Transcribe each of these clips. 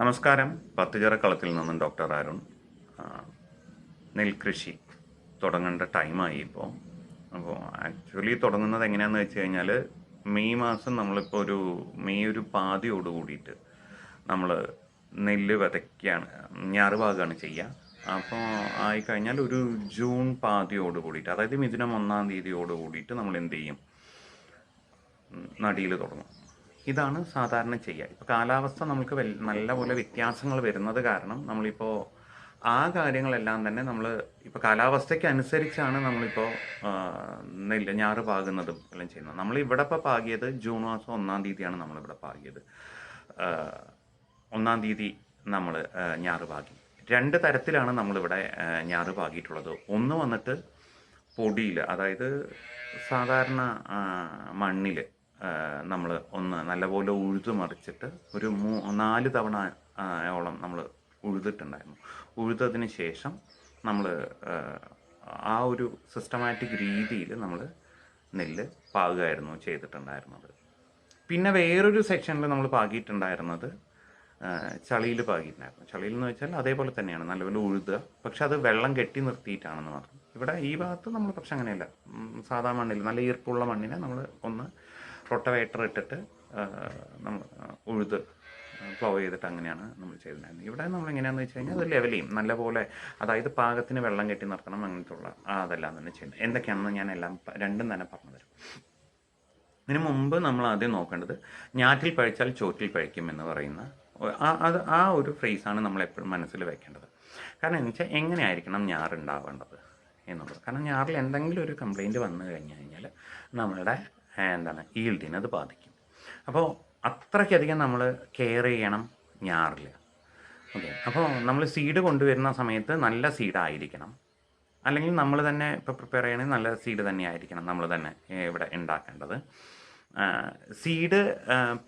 നമസ്കാരം. പത്തുചിറക്കളത്തിൽ നിന്നും ഡോക്ടർ അരുൺ. നെൽകൃഷി തുടങ്ങേണ്ട ടൈമായി ഇപ്പോൾ അപ്പോൾ ആക്ച്വലി തുടങ്ങുന്നത് എങ്ങനെയാണെന്ന് വെച്ച് കഴിഞ്ഞാൽ മെയ് മാസം നമ്മളിപ്പോൾ ഒരു മെയ് ഒരു പാതിയോട് കൂടിയിട്ട് നമ്മൾ നെല്ല് വിതയ്ക്കുകയാണ് ഞാറുഭാഗമാണ് ചെയ്യുക അപ്പോൾ ആയിക്കഴിഞ്ഞാൽ ഒരു ജൂൺ പാതിയോട് കൂടിയിട്ട് അതായത് മിഥുനം ഒന്നാം തീയതിയോട് കൂടിയിട്ട് നമ്മൾ എന്ത് ചെയ്യും നടിയിൽ തുടങ്ങും. ഇതാണ് സാധാരണ ചെയ്യുക ഇപ്പോൾ കാലാവസ്ഥ നമുക്ക് വൽ നല്ലപോലെ വ്യത്യാസങ്ങൾ വരുന്നത് കാരണം നമ്മളിപ്പോൾ ആ കാര്യങ്ങളെല്ലാം തന്നെ നമ്മൾ ഇപ്പോൾ കാലാവസ്ഥയ്ക്ക് അനുസരിച്ചാണ് നമ്മളിപ്പോൾ നെല്ല് ഞാറ് പാകുന്നതും എല്ലാം ചെയ്യുന്നത്. നമ്മൾ ഇവിടെ ഇപ്പോൾ പാകിയത് ജൂൺ മാസം ഒന്നാം തീയതിയാണ് നമ്മളിവിടെ പാകിയത്. ഒന്നാം തീയതി നമ്മൾ ഞാറ് പാകി. രണ്ട് തരത്തിലാണ് നമ്മളിവിടെ ഞാറ് പാകിയിട്ടുള്ളത്. ഒന്ന് വന്നിട്ട് പൊടിയിൽ അതായത് സാധാരണ മണ്ണിൽ നമ്മൾ ഒന്ന് നല്ലപോലെ ഉഴുതു മറിച്ചിട്ട് ഒരു മൂ നാല് തവണ ഓളം നമ്മൾ ഉഴുതിട്ടുണ്ടായിരുന്നു. ഉഴുതതിന് ശേഷം നമ്മൾ ആ ഒരു സിസ്റ്റമാറ്റിക് രീതിയിൽ നമ്മൾ നെല്ല് പാകുകയായിരുന്നു ചെയ്തിട്ടുണ്ടായിരുന്നത്. പിന്നെ വേറൊരു സെക്ഷനിൽ നമ്മൾ പാകിയിട്ടുണ്ടായിരുന്നത് ചളിയിൽ പാകിയിട്ടുണ്ടായിരുന്നു. ചളിയിൽ എന്ന് വെച്ചാൽ അതേപോലെ തന്നെയാണ് നല്ലപോലെ ഉഴുതുക. പക്ഷെ അത് വെള്ളം കെട്ടി നിർത്തിയിട്ടാണെന്ന് മാത്രം. ഇവിടെ ഈ ഭാഗത്ത് നമ്മൾ പക്ഷെ അങ്ങനെയല്ല. സാധാ മണ്ണിൽ നല്ല ഈർപ്പുള്ള മണ്ണിനെ നമ്മൾ ഒന്ന് റൊട്ടവേറ്റർ ഇട്ടിട്ട് നമ്മൾ ഉഴുത് ഫ്ലോ ചെയ്തിട്ട് അങ്ങനെയാണ് നമ്മൾ ചെയ്തിട്ടുണ്ടായിരുന്നത്. ഇവിടെ നമ്മൾ എങ്ങനെയാണെന്ന് വെച്ച് കഴിഞ്ഞാൽ അത് ലെവൽ ചെയ്യും നല്ലപോലെ അതായത് പാകത്തിന് വെള്ളം കെട്ടി നിർത്തണം അങ്ങനത്തെ ഉള്ള അതെല്ലാം തന്നെ ചെയ്യുന്നത്. എന്തൊക്കെയാണെന്ന് ഞാൻ എല്ലാം രണ്ടും തന്നെ പറഞ്ഞു തരും. ഇതിനു മുമ്പ് നമ്മൾ ആദ്യം നോക്കേണ്ടത് ഞാറ്റിൽ പഴിച്ചാൽ ചോറ്റിൽ പഴിക്കും എന്ന് പറയുന്ന അത് ആ ഒരു ഫ്രേസാണ് നമ്മൾ എപ്പോഴും മനസ്സിൽ വെക്കേണ്ടത്. കാരണം എന്ന് വെച്ചാൽ എങ്ങനെയായിരിക്കണം ഞാറുണ്ടാവേണ്ടത് എന്നുള്ളത്. കാരണം ഞാറിൽ എന്തെങ്കിലും ഒരു കംപ്ലൈന്റ് വന്നു കഴിഞ്ഞു കഴിഞ്ഞാൽ നമ്മളുടെ എന്താണ് ഈൽഡിനെ അത് ബാധിക്കും. അപ്പോൾ അത്രയ്ക്കധികം നമ്മൾ കെയർ ചെയ്യണം ഞാറിൽ ഓക്കെ അപ്പോൾ നമ്മൾ സീഡ് കൊണ്ടുവരുന്ന സമയത്ത് നല്ല സീഡായിരിക്കണം അല്ലെങ്കിൽ നമ്മൾ തന്നെ ഇപ്പോൾ പ്രിപ്പയർ ചെയ്യണമെങ്കിൽ നല്ല സീഡ് തന്നെ ആയിരിക്കണം നമ്മൾ തന്നെ ഇവിടെ ഉണ്ടാക്കേണ്ടത് സീഡ്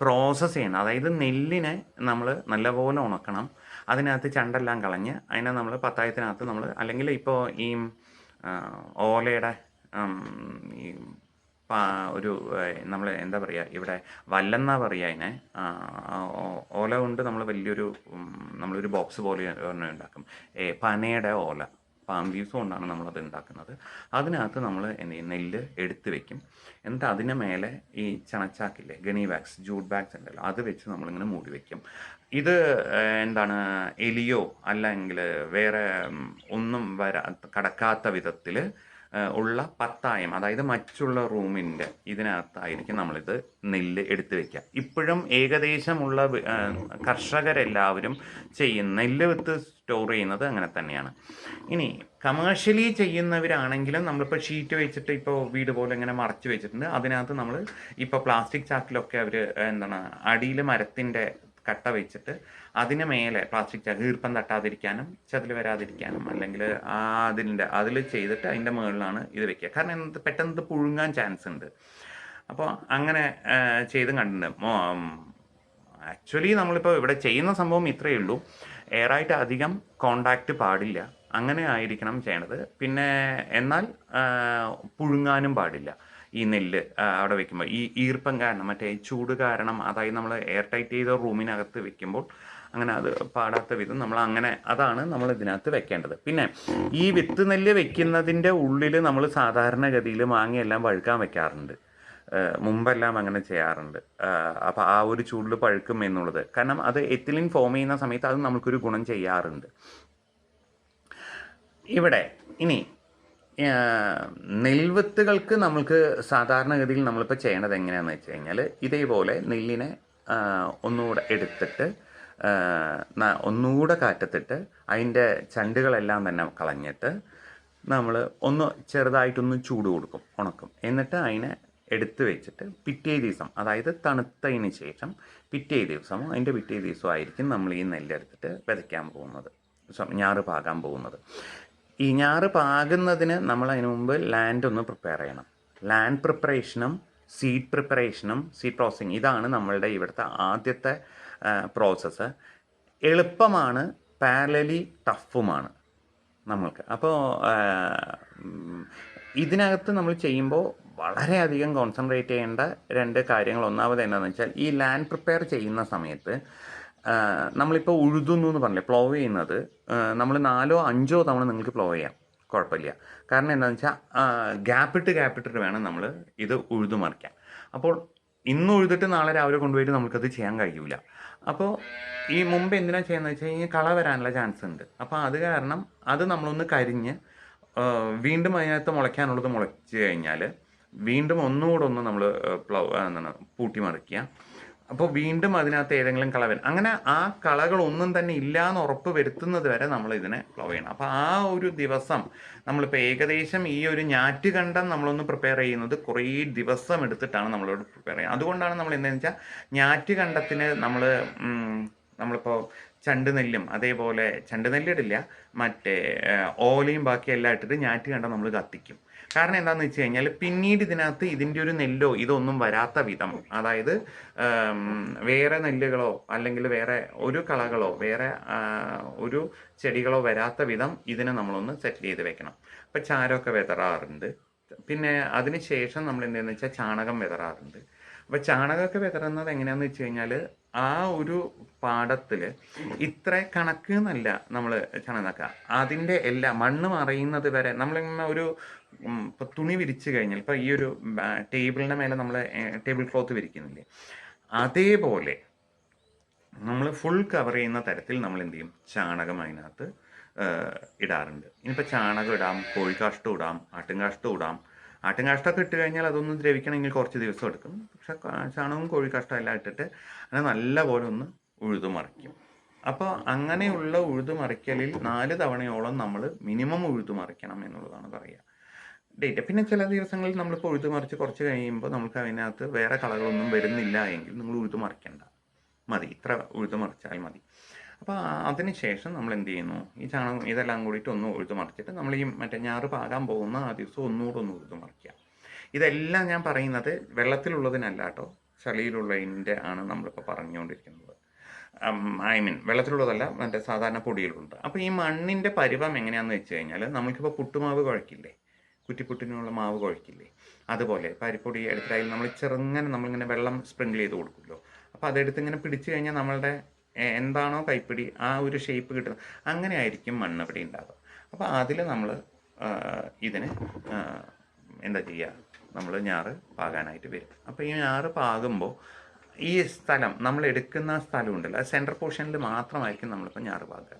പ്രോസസ്സ് ചെയ്യണം അതായത് നെല്ലിനെ നമ്മൾ നല്ലപോലെ ഉണക്കണം. അതിനകത്ത് ചണ്ടെല്ലാം കളഞ്ഞ് അതിനെ നമ്മൾ പത്തായത്തിനകത്ത് നമ്മൾ അല്ലെങ്കിൽ ഇപ്പോൾ ഈ ഓലയുടെ ഈ ഒരു നമ്മൾ എന്താ പറയുക ഇവിടെ വല്ലെന്നാ പറയുക അതിനെ ഓല കൊണ്ട് നമ്മൾ വലിയൊരു നമ്മളൊരു ബോക്സ് പോലെ ഒരെണ്ണം ഉണ്ടാക്കും. പനയുടെ ഓല പാം ലീവ്സ് കൊണ്ടാണ് നമ്മളത് ഉണ്ടാക്കുന്നത്. അതിനകത്ത് നമ്മൾ എന്ത് ചെയ്യും? നെല്ല് എടുത്ത് വെക്കും. എന്നിട്ട് അതിന് മേലെ ഈ ചണച്ചാക്കില്ലേ ഗണി വാക്സ് ജൂട്ട് ബാഗ്സ് ഉണ്ടല്ലോ അത് വെച്ച് നമ്മളിങ്ങനെ മൂടി വെക്കും. ഇത് എന്താണ് എലിയോ അല്ലെങ്കിൽ വേറെ ഒന്നും വരാ കടക്കാത്ത വിധത്തിൽ ഉള്ള പത്തായം അതായത് മറ്റുള്ള റൂമിന്റെ ഇതിനകത്തായിരിക്കും നമ്മളിത് നെല്ല് എടുത്തു വെക്കുക. ഇപ്പോഴും ഏകദേശമുള്ള കർഷകരെല്ലാവരും ചെയ്യുന്ന നെല്ല് വിത്ത് സ്റ്റോർ ചെയ്യുന്നത് അങ്ങനെ തന്നെയാണ്. ഇനി കമേഴ്ഷ്യലി ചെയ്യുന്നവരാണെങ്കിലും നമ്മളിപ്പോൾ ഷീറ്റ് വെച്ചിട്ട് ഇപ്പോൾ വീട് പോലെ ഇങ്ങനെ മറച്ചു വെച്ചിട്ടുണ്ട്. അതിനകത്ത് നമ്മൾ ഇപ്പോൾ പ്ലാസ്റ്റിക് ചാക്കിലൊക്കെ അവർ എന്താണ് അടിയിൽ മരത്തിന്റെ കട്ട വെച്ചിട്ട് അതിന് മേലെ പ്ലാസ്റ്റിക് ചാക്ക് ഈർപ്പം തട്ടാതിരിക്കാനും ചതിൽ വരാതിരിക്കാനും അല്ലെങ്കിൽ ആ അതിന്റെ അതിൽ ചെയ്തിട്ട് അതിന്റെ മുകളിലാണ് ഇത് വെക്കുക. കാരണം എന്ത് പെട്ടെന്ന് പുഴുങ്ങാൻ ചാൻസ് ഉണ്ട്. അപ്പോൾ അങ്ങനെ ചെയ്ത് ചെയ്തും കണ്ടിട്ടുണ്ട്. ആക്ച്വലി നമ്മളിപ്പോൾ ഇവിടെ ചെയ്യുന്ന സംഭവം ഇത്രയേ ഉള്ളൂ. എയറായിട്ട് അധികം കോണ്ടാക്റ്റ് പാടില്ല. അങ്ങനെ ആയിരിക്കണം ചെയ്യണത് പിന്നെ എന്നാൽ പുഴുങ്ങാനും പാടില്ല. ഈ നെല്ല് അവിടെ വെക്കുമ്പോൾ ഈ ഈർപ്പം കാരണം മറ്റേ ചൂട് കാരണം അതായത് നമ്മൾ എയർ ടൈറ്റ് ചെയ്ത റൂമിനകത്ത് വെക്കുമ്പോൾ അങ്ങനെ അത് പാടാത്ത വിധം നമ്മൾ അങ്ങനെ അതാണ് നമ്മൾ ഇതിനകത്ത് വെക്കേണ്ടത്. പിന്നെ ഈ വിത്ത് നെല്ല് വെക്കുന്നതിന്റെ ഉള്ളിൽ നമ്മൾ സാധാരണഗതിയിൽ മാങ്ങയെല്ലാം വഴുക്കാൻ വെക്കാറുണ്ട്. മുമ്പെല്ലാം അങ്ങനെ ചെയ്യാറുണ്ട്. അപ്പോൾ ആ ഒരു ചൂടിൽ പഴുക്കും എന്നുള്ളത്. കാരണം അത് എത്തിലിൻ ഫോം ചെയ്യുന്ന സമയത്ത് അത് നമുക്കൊരു ഗുണം ചെയ്യാറുണ്ട്. ഇവിടെ ഇനി നെൽവിത്തുകൾക്ക് നമ്മൾക്ക് സാധാരണഗതിയിൽ നമ്മളിപ്പോൾ ചെയ്യേണ്ടത് എങ്ങനെയാണെന്ന് വെച്ച് കഴിഞ്ഞാൽ ഇതേപോലെ നെല്ലിനെ ഒന്നുകൂടെ എടുത്തിട്ട് ഒന്നുകൂടെ കാറ്റത്തിട്ട് അതിന്റെ ചണ്ടുകളെല്ലാം തന്നെ കളഞ്ഞിട്ട് നമ്മൾ ഒന്ന് ചെറുതായിട്ടൊന്ന് ചൂട് കൊടുക്കും ഉണക്കും. എന്നിട്ട് അതിനെ എടുത്തു വെച്ചിട്ട് പിറ്റേ ദിവസം അതായത് തണുത്തതിന് ശേഷം പിറ്റേ ദിവസമോ അതിന്റെ പിറ്റേ ദിവസമോ ആയിരിക്കും നമ്മൾ ഈ നെല്ലെടുത്തിട്ട് വിതയ്ക്കാൻ പോകുന്നത്. ഞാറ് പാകാൻ പോകുന്നത്. ഈ ഞാറ് പാകുന്നതിന് നമ്മൾ അതിനു മുമ്പ് ലാൻഡ് ഒന്ന് പ്രിപ്പയർ ചെയ്യണം. ലാൻഡ് പ്രിപ്പറേഷനും സീഡ് പ്രിപ്പറേഷനും സീഡ് പ്രോസസ്സിങ് ഇതാണ് നമ്മളുടെ ഇവിടുത്തെ ആദ്യത്തെ പ്രോസസ്സ് എളുപ്പമാണ് പാരലലി ടഫുമാണ് നമ്മൾക്ക്. അപ്പോൾ ഇതിനകത്ത് നമ്മൾ ചെയ്യുമ്പോൾ വളരെയധികം കോൺസെൻട്രേറ്റ് ചെയ്യേണ്ട രണ്ട് കാര്യങ്ങൾ. ഒന്നാമത് എന്താണെന്ന് വെച്ചാൽ ഈ ലാൻഡ് പ്രിപ്പയർ ചെയ്യുന്ന സമയത്ത് നമ്മളിപ്പോൾ ഉഴുതുന്നു എന്ന് പറഞ്ഞില്ലേ പ്ലോ ചെയ്യുന്നത്. നമ്മൾ നാലോ അഞ്ചോ തവണ നിങ്ങൾക്ക് പ്ലോ ചെയ്യാം. കുഴപ്പമില്ല. കാരണം എന്താണെന്ന് വെച്ചാൽ ഗ്യാപ്പിട്ട് ഗ്യാപ്പിട്ടിട്ട് വേണം നമ്മൾ ഇത് ഉഴുതു മറിക്കാൻ. അപ്പോൾ ഇന്ന് ഉഴുതിട്ട് നാളെ രാവിലെ കൊണ്ടുപോയിട്ട് നമുക്കത് ചെയ്യാൻ കഴിയൂല. അപ്പോൾ ഈ മുമ്പ് എന്തിനാ ചെയ്യുന്നത് വെച്ച് കഴിഞ്ഞാൽ കള വരാനുള്ള ചാൻസ് ഉണ്ട്. അപ്പോൾ അത് കാരണം അത് നമ്മളൊന്ന് കരിഞ്ഞ് വീണ്ടും അതിനകത്ത് മുളയ്ക്കാനുള്ളത് മുളച്ച് കഴിഞ്ഞാൽ വീണ്ടും ഒന്നുകൂടെ ഒന്ന് നമ്മൾ പ്ലവ് എന്താണ് പൂട്ടി മറിക്കുക. അപ്പോൾ വീണ്ടും അതിനകത്ത് ഏതെങ്കിലും കള വരും അങ്ങനെ ആ കളകളൊന്നും തന്നെ ഇല്ല എന്ന് ഉറപ്പ് വരുത്തുന്നത് വരെ നമ്മൾ ഇതിനെ ഫ്ലോ ചെയ്യണം. അപ്പോൾ ആ ഒരു ദിവസം നമ്മളിപ്പോൾ ഏകദേശം ഈ ഒരു ഞാറ്റുകണ്ടം നമ്മളൊന്ന് പ്രിപ്പയർ ചെയ്യുന്നത് കുറേ ദിവസം എടുത്തിട്ടാണ് നമ്മളോട് പ്രിപ്പയർ ചെയ്യുന്നത് അതുകൊണ്ടാണ് നമ്മൾ എന്താണെന്ന് വെച്ചാൽ ഞാറ്റുകണ്ടത്തിന് നമ്മൾ നമ്മളിപ്പോൾ ചണ്ടുനെല്ലും അതേപോലെ ചണ്ടുനെല്ലിടില്ല മറ്റേ ഓലയും ബാക്കി എല്ലാം ഇട്ടിട്ട് ഞാറ്റുകണ്ടം നമ്മൾ കത്തിക്കും. കാരണം എന്താണെന്ന് വെച്ച് കഴിഞ്ഞാൽ പിന്നീട് ഇതിനകത്ത് ഇതിന്റെ ഒരു നെല്ലോ ഇതൊന്നും വരാത്ത വിധം അതായത് വേറെ നെല്ലുകളോ അല്ലെങ്കിൽ വേറെ ഒരു കളകളോ വേറെ ഒരു ചെടികളോ വരാത്ത വിധം ഇതിനെ നമ്മളൊന്ന് സെറ്റ് ചെയ്ത് വെക്കണം. അപ്പം ചാരമൊക്കെ വിതറാറുണ്ട്. പിന്നെ അതിന് ശേഷം നമ്മൾ എന്താണെന്ന് വെച്ചാൽ ചാണകം വിതറാറുണ്ട്. അപ്പോൾ ചാണകമൊക്കെ വിതറുന്നത് എങ്ങനെയാന്ന് വെച്ച് കഴിഞ്ഞാൽ ആ ഒരു പാടത്തിൽ ഇത്ര കണക്ക് എന്നല്ല നമ്മൾ ചാണകം അതിന്റെ എല്ലാ മണ്ണ് മറയുന്നത് വരെ നമ്മളിങ്ങനെ ഒരു ഇപ്പൊ തുണി വിരിച്ചു കഴിഞ്ഞാൽ ഇപ്പൊ ഈ ഒരു മേലെ നമ്മൾ ടേബിൾ ക്ലോത്ത് വിരിക്കുന്നില്ലേ? അതേപോലെ നമ്മൾ ഫുൾ കവർ ചെയ്യുന്ന തരത്തിൽ നമ്മൾ എന്ത് ചെയ്യും? ചാണകം അതിനകത്ത് ഇടാറുണ്ട്. ഇനിയിപ്പോൾ ചാണകം ഇടാം കോഴിക്കാഷ്ടം ഇടാം ആട്ടുംകാഷ്ടം ഇടാം. ആട്ടുംകാഷ്ടമൊക്കെ ഇട്ട് കഴിഞ്ഞാൽ അതൊന്ന് ദ്രവിക്കണമെങ്കിൽ കുറച്ച് ദിവസം എടുക്കും. പക്ഷെ ചാണകവും കോഴിക്കാഷ്ടം എല്ലാം ഇട്ടിട്ട് അങ്ങനെ നല്ലപോലെ ഒന്ന് ഉഴുതു മറിക്കും. അപ്പോൾ അങ്ങനെയുള്ള ഉഴുതു മറിക്കലിൽ നാല് തവണയോളം നമ്മൾ മിനിമം ഉഴുതു മറിക്കണം എന്നുള്ളതാണ് പറയുക ഡേറ്റ്. പിന്നെ ചില ദിവസങ്ങളിൽ നമ്മളിപ്പോൾ ഉഴുതു മറിച്ച് കുറച്ച് കഴിയുമ്പോൾ നമുക്ക് അതിനകത്ത് വേറെ കളകളൊന്നും വരുന്നില്ല എങ്കിൽ നിങ്ങൾ ഉഴുതു മറിക്കണ്ട മതി. ഇത്ര ഉഴുതു മറിച്ചാൽ മതി അപ്പോൾ അതിന് ശേഷം നമ്മൾ എന്ത് ചെയ്യുന്നു? ഈ ചാണകം ഇതെല്ലാം കൂടിയിട്ട് ഒന്ന് ഉഴുതു മറിച്ചിട്ട് നമ്മൾ ഈ മറ്റേ ഞാറ് പാകാൻ പോകുന്ന ആ ദിവസം ഒന്നുകൂടെ ഒന്ന് ഉഴുതു മറിക്കുക ഇതെല്ലാം ഞാൻ പറയുന്നത് വെള്ളത്തിലുള്ളതിനല്ല കേട്ടോ. ചളിയിലുള്ളതിന്റെ ആണ് നമ്മളിപ്പോൾ പറഞ്ഞുകൊണ്ടിരിക്കുന്നത്. ഐ മീൻ വെള്ളത്തിലുള്ളതല്ല മറ്റേ സാധാരണ പൊടിയിലുള്ളത് അപ്പോൾ ഈ മണ്ണിന്റെ പരിവം എങ്ങനെയാണെന്ന് വെച്ച് കഴിഞ്ഞാൽ നമുക്കിപ്പോൾ പുട്ടുമാവ് കുഴക്കില്ലേ? കുറ്റിപ്പുട്ടിനുള്ള മാവ് കുഴക്കില്ലേ? അതുപോലെ പരിപ്പൊടി അതിൽ നമ്മൾ ചെറുങ്ങനെ നമ്മളിങ്ങനെ വെള്ളം സ്പ്രിങ്കിൾ ചെയ്ത് കൊടുക്കുമല്ലോ. അപ്പോൾ അതെടുത്ത് ഇങ്ങനെ പിടിച്ചു കഴിഞ്ഞാൽ നമ്മളുടെ എന്താണോ കൈപ്പിടി ആ ഒരു ഷേപ്പ് കിട്ടുന്നത് അങ്ങനെ ആയിരിക്കും ഇവിടെ ഉണ്ടാവുക. അപ്പോൾ അതിൽ നമ്മൾ ഇതിന് എന്താ ചെയ്യുക? നമ്മൾ ഞാറ് പാകാനായിട്ട് വരും. അപ്പോൾ ഈ ഞാറ് പാകുമ്പോൾ ഈ സ്ഥലം നമ്മൾ എടുക്കുന്ന സ്ഥലം ഉണ്ടല്ലോ സെൻട്രൽ പോർഷനിൽ മാത്രമായിരിക്കും നമ്മളിപ്പോൾ ഞാറ് പാകുക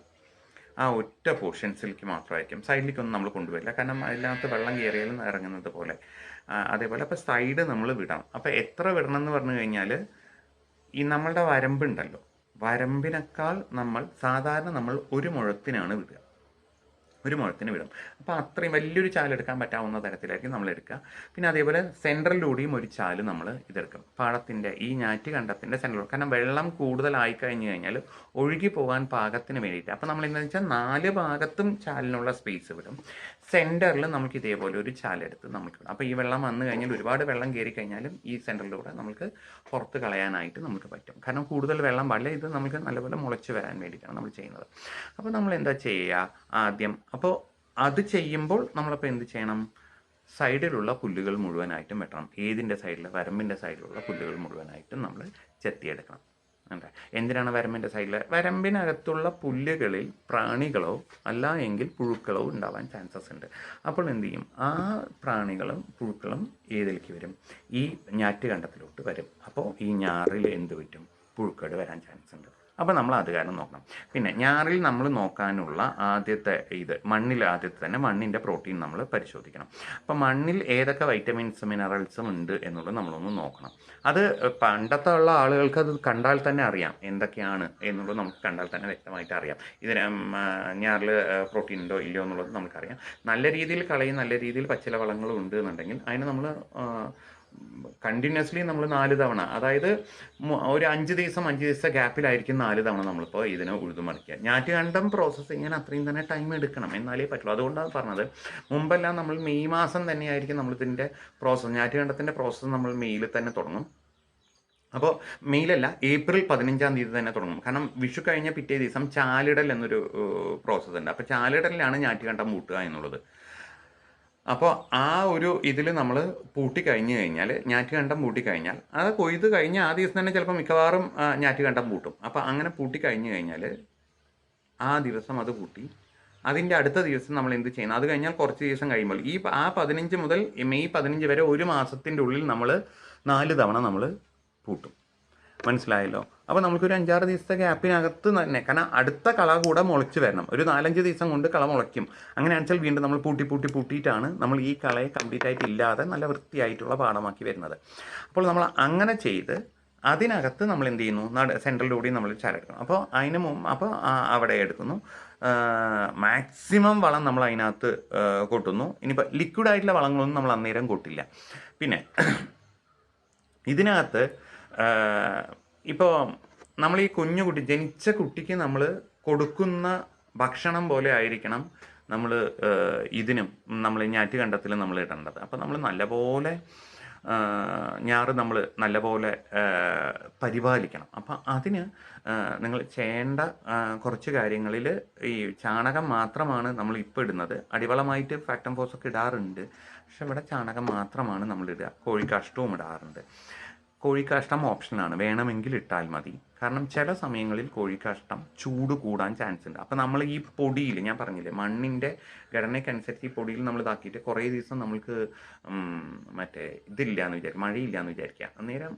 ആ ഒറ്റ പോർഷൻസിലേക്ക് മാത്രമായിരിക്കും. സൈഡിലേക്കൊന്നും നമ്മൾ കൊണ്ടുവരില്ല. കാരണം അതിനകത്ത് വെള്ളം കയറിയാലും ഇറങ്ങുന്നത് പോലെ. അതേപോലെ അപ്പോൾ സൈഡ് നമ്മൾ വിടണം. അപ്പോൾ എത്ര വിടണം എന്ന് പറഞ്ഞു കഴിഞ്ഞാൽ ഈ നമ്മളുടെ വരമ്പുണ്ടല്ലോ. വരമ്പിനേക്കാൾ നമ്മൾ സാധാരണ നമ്മൾ ഒരു മുഴത്തിനാണ് വിടുക. ഒരു മുഴത്തിന് വിടും. അപ്പോൾ അത്രയും വലിയൊരു ചാൽ എടുക്കാൻ പറ്റാവുന്ന തരത്തിലായിരിക്കും നമ്മൾ എടുക്കുക. പിന്നെ അതേപോലെ സെൻട്രലിലൂടെയും ഒരു ചാൽ നമ്മൾ ഇതെടുക്കും പാടത്തിന്റെ ഈ ഞാറ്റ് കണ്ടത്തിന്റെ സെൻട്രൽ കാരണം വെള്ളം കൂടുതലായി കഴിഞ്ഞു കഴിഞ്ഞാൽ ഒഴുകി പോകാൻ പാകത്തിന് വേണ്ടിയിട്ട്. അപ്പോൾ നമ്മൾ എന്താണെന്ന് വെച്ചാൽ നാല് ഭാഗത്തും ചാലിനുള്ള സ്പേസ് വിടും. സെന്ററിൽ നമുക്ക് ഇതേപോലെ ഒരു ചാലെടുത്ത് നമുക്ക് അപ്പോൾ ഈ വെള്ളം വന്നു കഴിഞ്ഞാൽ ഒരുപാട് വെള്ളം കയറി കഴിഞ്ഞാലും ഈ സെന്ററിലൂടെ നമുക്ക് പുറത്ത് കളയാനായിട്ട് നമുക്ക് പറ്റും. കാരണം കൂടുതൽ വെള്ളം പാടില്ല ഇത് നമുക്ക് നല്ലപോലെ മുളച്ച് വരാൻ വേണ്ടിയിട്ടാണ് നമ്മൾ ചെയ്യുന്നത്. അപ്പോൾ നമ്മൾ എന്താ ചെയ്യുക ആദ്യം? അപ്പോൾ അത് ചെയ്യുമ്പോൾ നമ്മളപ്പോൾ എന്ത് ചെയ്യണം? സൈഡിലുള്ള പുല്ലുകൾ മുഴുവനായിട്ടും വെട്ടണം. ഏതിന്റെ സൈഡിൽ വരമ്പിന്റെ സൈഡിലുള്ള പുല്ലുകൾ മുഴുവനായിട്ടും നമ്മൾ ചെത്തിയെടുക്കണം. എന്താ എന്തിനാണ് വരമ്പിന്റെ സൈഡിൽ വരമ്പിനകത്തുള്ള പുല്ലുകളിൽ പ്രാണികളോ അല്ല എങ്കിൽ പുഴുക്കളോ ഉണ്ടാവാൻ ചാൻസസ് ഉണ്ട്. അപ്പോൾ എന്ത് ചെയ്യും? ആ പ്രാണികളും പുഴുക്കളും ഏതിലേക്ക് വരും? ഈ ഞാറ്റ് കണ്ടത്തിലോട്ട് വരും. അപ്പോൾ ഈ ഞാറിൽ എന്ത് പറ്റും? പുഴുക്കേട് വരാൻ ചാൻസ് ഉണ്ട്. അപ്പോൾ നമ്മൾ അത് കാരണം നോക്കണം. പിന്നെ ഞാറിൽ നമ്മൾ നോക്കാനുള്ള ആദ്യത്തെ ഇത് മണ്ണിൽ ആദ്യത്തെ തന്നെ മണ്ണിന്റെ പ്രോട്ടീൻ നമ്മൾ പരിശോധിക്കണം. അപ്പോൾ മണ്ണിൽ ഏതൊക്കെ വൈറ്റമിൻസ് മിനറൽസും ഉണ്ട് എന്നുള്ളത് നമ്മളൊന്ന് നോക്കണം. അത് പണ്ടത്തെ ഉള്ള ആളുകൾക്ക് അത് കണ്ടാൽ തന്നെ അറിയാം എന്തൊക്കെയാണ് എന്നുള്ളത് നമുക്ക് കണ്ടാൽ തന്നെ വ്യക്തമായിട്ട് അറിയാം. ഇതിന് ഞാറിൽ പ്രോട്ടീൻ ഉണ്ടോ ഇല്ലയോ എന്നുള്ളത് നമുക്കറിയാം. നല്ല രീതിയിൽ കളയും നല്ല രീതിയിൽ പച്ചില വളങ്ങളും ഉണ്ട് എന്നുണ്ടെങ്കിൽ അതിന് നമ്മൾ കണ്ടിന്യൂസ്ലി നമ്മൾ നാല് തവണ. അതായത് ഒരു അഞ്ച് ദിവസം അഞ്ച് ദിവസം ഗ്യാപ്പിലായിരിക്കും നാല് തവണ നമ്മളിപ്പോൾ ഇതിനെ ഉഴുതുമറിക്കുക ഞാറ്റുകണ്ടം പ്രോസസ്സ് ചെയ്യാൻ അത്രയും തന്നെ ടൈം എടുക്കണം എന്നാലേ പറ്റുള്ളൂ. അതുകൊണ്ടാണ് പറഞ്ഞത്. മുമ്പെല്ലാം നമ്മൾ മെയ് മാസം തന്നെയായിരിക്കും നമ്മളിതിന്റെ പ്രോസസ്സ് ഞാറ്റുകണ്ടത്തിന്റെ പ്രോസസ്സ് നമ്മൾ മെയ്യിൽ തന്നെ തുടങ്ങും. അപ്പോൾ മെയിലല്ല ഏപ്രിൽ പതിനഞ്ചാം തീയതി തന്നെ തുടങ്ങും. കാരണം വിഷു കഴിഞ്ഞ പിറ്റേ ദിവസം ചാലിടൽ എന്നൊരു പ്രോസസ്സ് ഉണ്ട്. അപ്പോൾ ചാലിടലിലാണ് ഞാറ്റുകണ്ടം മൂട്ടുക എന്നുള്ളത്. അപ്പോൾ ആ ഒരു ഇതിൽ നമ്മൾ പൂട്ടി കഴിഞ്ഞു കഴിഞ്ഞാൽ ഞാറ്റുകണ്ടം പൂട്ടി കഴിഞ്ഞാൽ അത് കൊയ്ത് കഴിഞ്ഞ ആ ദിവസം തന്നെ ചിലപ്പോൾ മിക്കവാറും ഞാറ്റുകണ്ടം പൂട്ടും. അപ്പോൾ അങ്ങനെ പൂട്ടി കഴിഞ്ഞു കഴിഞ്ഞാൽ ആ ദിവസം അത് പൂട്ടി. അതിന്റെ അടുത്ത ദിവസം നമ്മൾ എന്ത് ചെയ്യണം അത് കഴിഞ്ഞാൽ കുറച്ച് ദിവസം കഴിയുമ്പോൾ ഈ ആ പതിനഞ്ച് മുതൽ മെയ് പതിനഞ്ച് വരെ ഒരു മാസത്തിന്റെ ഉള്ളിൽ നമ്മൾ നാല് തവണ നമ്മൾ പൂട്ടും. മനസ്സിലായല്ലോ. അപ്പോൾ നമുക്കൊരു അഞ്ചാറ് ദിവസത്തെ ഗ്യാപ്പിനകത്ത് തന്നെ കാരണം അടുത്ത കള കൂടെ മുളച്ച് വരണം. ഒരു നാലഞ്ച് ദിവസം കൊണ്ട് കള മുളയ്ക്കും. അങ്ങനെയാണെച്ചാൽ വീണ്ടും നമ്മൾ പൂട്ടി പൂട്ടി പൂട്ടിയിട്ടാണ് നമ്മൾ ഈ കളയെ കംപ്ലീറ്റ് ആയിട്ട് ഇല്ലാതെ നല്ല വൃത്തിയായിട്ടുള്ള പാടമാക്കി വരുന്നത്. അപ്പോൾ നമ്മൾ അങ്ങനെ ചെയ്ത് അതിനകത്ത് നമ്മൾ എന്ത് ചെയ്യുന്നു? നട സെൻട്രലിലൂടെ നമ്മൾ ചരക്കണം അപ്പോൾ അതിന് മുമ്പ് അപ്പോൾ അവിടെ എടുക്കുന്നു. മാക്സിമം വളം നമ്മൾ അതിനകത്ത് കൊട്ടുന്നു. ഇനിയിപ്പോൾ ലിക്വിഡായിട്ടുള്ള വളങ്ങളൊന്നും നമ്മൾ അന്നേരം കൊട്ടില്ല. പിന്നെ ഇതിനകത്ത് ഇപ്പോൾ നമ്മൾ ഈ കുഞ്ഞു കുട്ടി ജനിച്ച കുട്ടിക്ക് നമ്മൾ കൊടുക്കുന്ന ഭക്ഷണം പോലെ ആയിരിക്കണം നമ്മൾ ഇതിനും നമ്മൾ ഞാറ്റുകണ്ടത്തിൽ നമ്മൾ ഇടേണ്ടത്. അപ്പോൾ നമ്മൾ നല്ലപോലെ ഞാറ് നമ്മൾ നല്ലപോലെ പരിപാലിക്കണം. അപ്പം അതിന് നിങ്ങൾ ചെയ്യേണ്ട കുറച്ച് കാര്യങ്ങളിൽ ഈ ചാണകം മാത്രമാണ് നമ്മൾ ഇപ്പോൾ ഇടുന്നത്. അടിവളമായിട്ട് ഫാക്ടം ഫോസ് ഒക്കെ ഇടാറുണ്ട്. പക്ഷെ ഇവിടെ ചാണകം മാത്രമാണ് നമ്മൾ ഇടുക. കോഴിക്കാഷ്ടവും ഇടാറുണ്ട്. കോഴിക്കാഷ്ടം ഓപ്ഷനാണ്. വേണമെങ്കിൽ ഇട്ടാൽ മതി. കാരണം ചില സമയങ്ങളിൽ കോഴിക്കാഷ്ടം ചൂട് കൂടാൻ ചാൻസ് ഉണ്ട്. അപ്പം നമ്മൾ ഈ പൊടിയിൽ ഞാൻ പറഞ്ഞില്ലേ മണ്ണിന്റെ ഘടനയ്ക്കനുസരിച്ച് ഈ പൊടിയിൽ നമ്മൾ ഇതാക്കിയിട്ട് കുറേ ദിവസം നമ്മൾക്ക് മറ്റേ ഇതില്ല എന്ന് വിചാരിക്കും മഴയില്ല എന്ന് വിചാരിക്കുക. അന്നേരം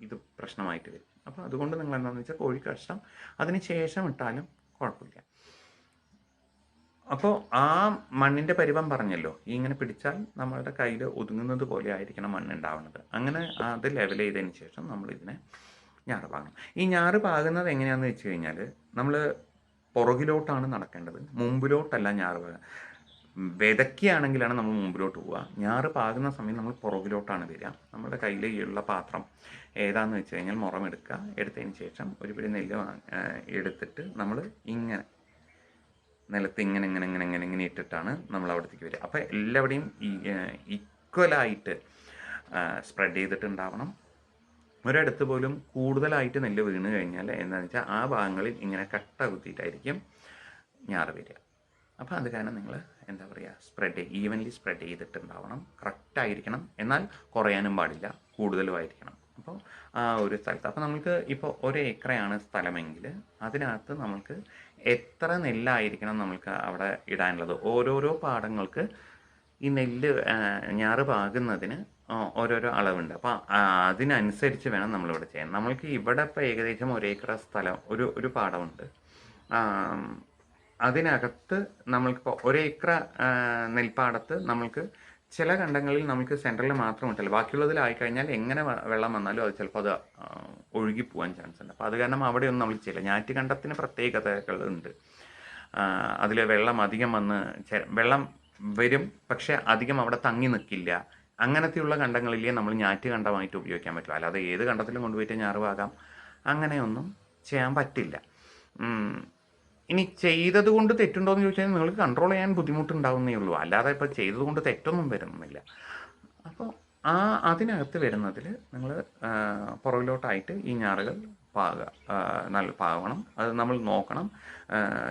ഇത് പ്രശ്നമായിട്ട് വരും. അപ്പോൾ അതുകൊണ്ട് നിങ്ങൾ എന്താണെന്ന് വെച്ചാൽ കോഴിക്കാഷ്ടം അതിന് ശേഷം ഇട്ടാലും കുഴപ്പമില്ല. അപ്പോൾ ആ മണ്ണിന്റെ പരിവം പറഞ്ഞല്ലോ. ഇങ്ങനെ പിടിച്ചാൽ നമ്മളുടെ കയ്യിൽ ഒതുങ്ങുന്നത് പോലെ ആയിരിക്കണം മണ്ണ് ഉണ്ടാവുന്നത്. അങ്ങനെ അത് ലെവൽ ചെയ്തതിന് ശേഷം നമ്മൾ ഇതിനെ ഞാറ് പാകണം ഈ ഞാറ് പാകുന്നത് എങ്ങനെയാണെന്ന് വെച്ച് കഴിഞ്ഞാൽ നമ്മൾ പുറകിലോട്ടാണ് നടക്കേണ്ടത്. മുമ്പിലോട്ടല്ല ഞാറ് പാകുക വിതക്കിയാണെങ്കിലാണ് നമ്മൾ മുമ്പിലോട്ട് പോവുക. ഞാറ് പാകുന്ന സമയം നമ്മൾ പുറകിലോട്ടാണ് വരിക. നമ്മുടെ കയ്യിൽ ഉള്ള പാത്രം ഏതാണെന്ന് വെച്ച് കഴിഞ്ഞാൽ മുറമെടുക്കുക എടുത്തതിന് ശേഷം ഒരു പിടി നെല്ല് എടുത്തിട്ട് നമ്മൾ ഇങ്ങനെ നിലത്ത് ഇങ്ങനെ ഇങ്ങനെ ഇങ്ങനെ ഇങ്ങനെ ഇങ്ങനെ ഇട്ടിട്ടാണ് നമ്മൾ അവിടത്തേക്ക് വരിക. അപ്പോൾ എല്ലാവിടെയും ഈക്വലായിട്ട് സ്പ്രെഡ് ചെയ്തിട്ടുണ്ടാവണം. ഒരിടത്ത് പോലും കൂടുതലായിട്ട് നെല്ല് വീണ് കഴിഞ്ഞാൽ എന്താണെന്ന് വെച്ചാൽ ആ ഭാഗങ്ങളിൽ ഇങ്ങനെ കട്ട കുത്തിയിട്ടായിരിക്കും ഞാറ് വരിക. അപ്പോൾ അത് കാരണം നിങ്ങൾ എന്താ പറയുക സ്പ്രെഡ് ഈവൻലി സ്പ്രെഡ് ചെയ്തിട്ടുണ്ടാവണം. കറക്റ്റായിരിക്കണം എന്നാൽ കുറയാനും പാടില്ല. കൂടുതലും ആയിരിക്കണം. അപ്പോൾ ആ ഒരു സ്ഥലത്ത് അപ്പോൾ നമുക്ക് ഇപ്പോൾ ഒരു ഏക്കറയാണ് സ്ഥലമെങ്കിൽ അതിനകത്ത് നമുക്ക് എത്ര നെല്ലായിരിക്കണം നമ്മൾക്ക് അവിടെ ഇടാനുള്ളത്? ഓരോരോ പാടങ്ങൾക്ക് ഈ നെല്ല് ഞാറ് പാകുന്നതിന് ഓരോരോ അളവുണ്ട്. അപ്പോൾ അതിനനുസരിച്ച് വേണം നമ്മളിവിടെ ചെയ്യാൻ. നമ്മൾക്ക് ഇവിടെ ഇപ്പോൾ ഏകദേശം ഒരേക്കർ സ്ഥലം ഒരു ഒരു പാടമുണ്ട്. അതിനകത്ത് നമ്മൾക്കിപ്പോൾ ഒരേക്കർ നെൽപ്പാടത്ത് നമ്മൾക്ക് ചില കണ്ടങ്ങളിൽ നമുക്ക് സെൻട്രലിൽ മാത്രം ഇട്ടല്ല? ബാക്കിയുള്ളതിലായി കഴിഞ്ഞാൽ എങ്ങനെ വെള്ളം വന്നാലും അത് ചിലപ്പോൾ അത് ഒഴുകി പോകാൻ ചാൻസ് ഉണ്ട്. അപ്പോൾ അത് കാരണം അവിടെയൊന്നും നമ്മൾ ചെയ്യില്ല. ഞാറ്റുകണ്ടത്തിന് പ്രത്യേകതകളുണ്ട് അതിൽ വെള്ളം അധികം വന്ന് വെള്ളം വരും പക്ഷേ അധികം അവിടെ തങ്ങി നിൽക്കില്ല അങ്ങനത്തെയുള്ള കണ്ടങ്ങളിലേ നമ്മൾ ഞാറ്റ് കണ്ടമായിട്ട് ഉപയോഗിക്കാൻ പറ്റുള്ളൂ അല്ലാതെ ഏത് കണ്ടത്തിലും കൊണ്ടുപോയിട്ട് ഞാറുവാകാം അങ്ങനെയൊന്നും ചെയ്യാൻ പറ്റില്ല. ഇനി ചെയ്തത് കൊണ്ട് തെറ്റുണ്ടോ എന്ന് ചോദിച്ചാൽ നിങ്ങൾക്ക് കൺട്രോൾ ചെയ്യാൻ ബുദ്ധിമുട്ടുണ്ടാവുന്നേ ഉള്ളൂ. അല്ലാതെ ഇപ്പോൾ ചെയ്തത് കൊണ്ട് തെറ്റൊന്നും വരുന്നില്ല. അപ്പോൾ ആ അതിനകത്ത് വരുന്നതിൽ നിങ്ങൾ പുറകിലോട്ടായിട്ട് ഈ ഞാറുകൾ പാക നല്ല പാകണം. അത് നമ്മൾ നോക്കണം.